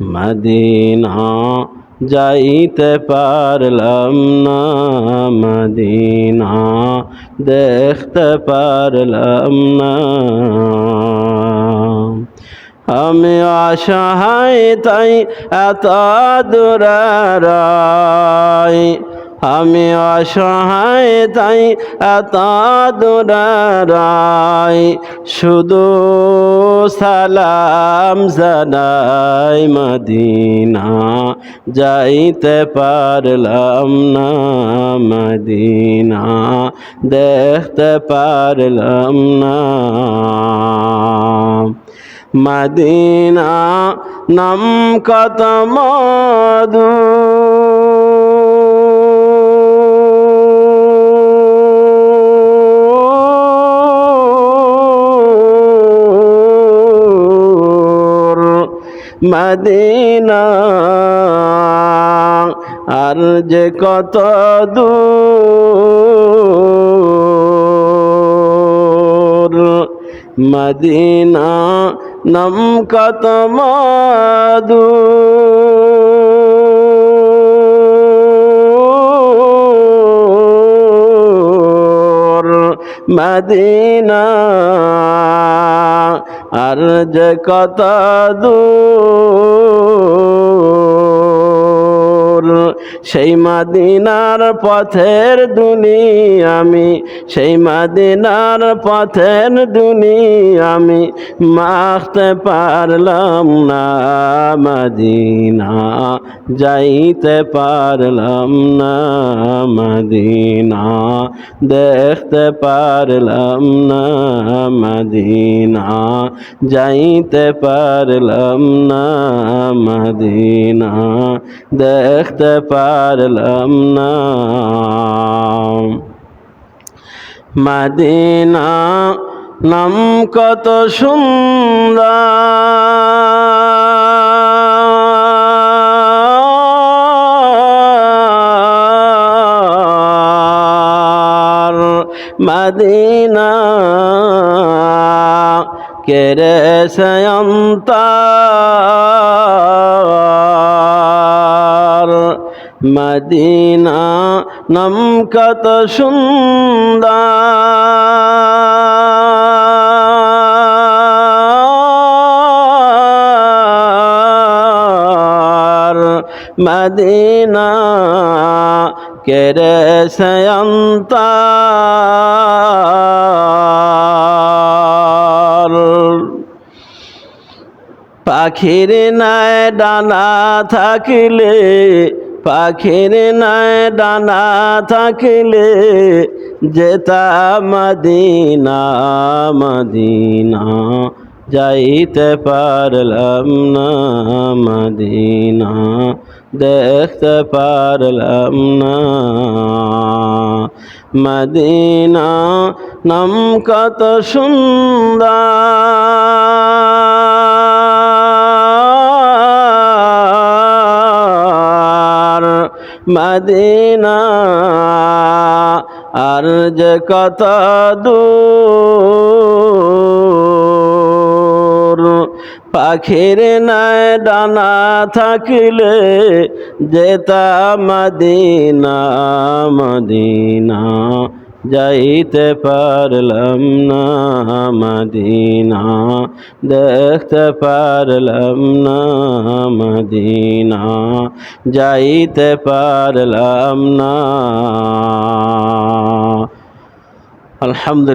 Medina যাইতে পারলাম না মদিনা দেখতে পারলাম না। আমি অসহায় তাই এত দূরারাই আমি অসহায় তাই এত দূরারাই শুধু সালাম জানাই মদিনা, যাইতে পারলাম না মদিনা, দেখতে পারলাম না মদিনা, নাম কত মধু। মদিনা। আর যে কত দূর। মদিনা নম কত মধু মদিনা আর যে কত দূর সেই মাদিনার পথের দুনি আমি, সেই মাদিনার পথের দুনি আমি, মাখতে পারলাম না মদিনা, যাইতে পারলাম না মদিনা, দেখতে পারলাম না মদিনা, যাইতে পারলাম না মদিনা, দেখতে পারলাম না। মদিনা নাম কত সুন্দর। মদিনা কেরে সয়ন্তার মদিনা নম কত সুন্দর মদিনা কেরে সয়ন্তার। পাখির নাই ডানা থাকিলে পাখির নাই ডানা থাকিলে যেতা মদিনা মদিনা। যাইতে পারলাম না মদিনা, দেখতে পারলাম না মদিনা। নাম কত সুন্দর। মদিনা। আর যে কত দূর পাখির নাই ডানা থাকলে যেতা মদিনা মদিনা। যাইতে পারলাম না মদিনা দেখতে পারলাম না মদিনা যাইতে পারলাম না। আলহামদুলিল্লাহ।